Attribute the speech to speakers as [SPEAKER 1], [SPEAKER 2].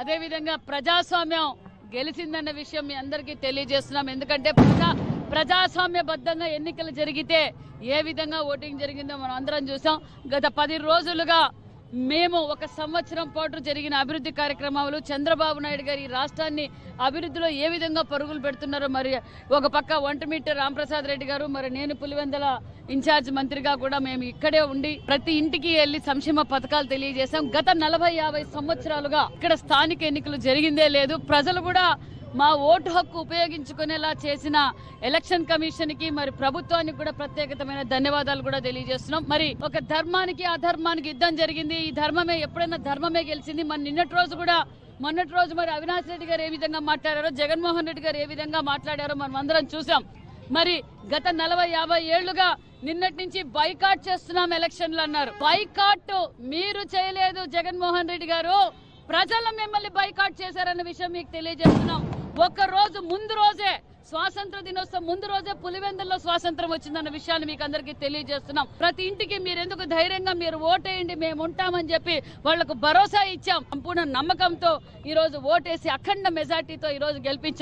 [SPEAKER 1] అదే విధంగా ప్రజాస్వామ్యం గెలిచిందన్న విషయం మీ అందరికీ తెలియజేస్తున్నాం. ఎందుకంటే ప్రజా ప్రజాస్వామ్యబద్ధంగా ఎన్నికలు జరిగితే ఏ విధంగా ఓటింగ్ జరిగిందో మనం అందరం చూసాం. గత పది రోజులుగా మేము ఒక సంవత్సరం పాటు జరిగిన అభివృద్ధి కార్యక్రమాలు చంద్రబాబు నాయుడు గారు ఈ రాష్ట్రాన్ని అభివృద్ధిలో ఏ విధంగా పరుగులు పెడుతున్నారో మరి ఒక పక్క ఒంటమిట్ట రాంప్రసాద్ రెడ్డి గారు మరి నేను పులివెందల ఇన్ఛార్జ్ మంత్రిగా కూడా మేము ఇక్కడే ఉండి ప్రతి ఇంటికి వెళ్ళి సంక్షేమ పథకాలు తెలియజేశాం. గత నలభై యాభై సంవత్సరాలుగా ఇక్కడ స్థానిక ఎన్నికలు జరిగిందే లేదు. ప్రజలు కూడా మా ఓటు హక్కు ఉపయోగించుకునేలా చేసిన ఎలక్షన్ కమిషన్కి మరి ప్రభుత్వానికి కూడా ప్రత్యేకతమైన ధన్యవాదాలు కూడా తెలియజేస్తున్నాం. మరి ఒక ధర్మానికి అధర్మానికి యుద్ధం జరిగింది. ఈ ధర్మమే ఎప్పుడైనా ధర్మమే గెలిచింది. మన నిన్నటి రోజు కూడా మొన్నటి రోజు మరి అవినాష్ రెడ్డి గారు ఏ విధంగా మాట్లాడారో జగన్మోహన్ రెడ్డి గారు ఏ విధంగా మాట్లాడారో మనం అందరం చూసాం. మరి గత నలభై యాభై ఏళ్ళుగా నిన్నటి నుంచి బైకాట్ చేస్తున్నాం ఎలక్షన్లు అన్నారు. బైకాట్ మీరు చేయలేదు జగన్మోహన్ రెడ్డి గారు. ప్రజలు మిమ్మల్ని బైకాట్ చేశారన్న విషయం మీకు తెలియజేస్తున్నాం. ఒక్క రోజు ముందు రోజే స్వాతంత్ర దినోత్సవం ముందు రోజే పులివెందుల్లో స్వాతంత్రం వచ్చిందన్న విషయాన్ని మీకు అందరికీ తెలియజేస్తున్నాం. ప్రతి ఇంటికి మీరు ఎందుకు ధైర్యంగా మీరు ఓటేయండి మేము ఉంటామని చెప్పి వాళ్ళకు భరోసా ఇచ్చాం. సంపూర్ణ నమ్మకంతో ఈ రోజు ఓటేసి అఖండ మెజార్టీతో ఈ రోజు గెలిపించారు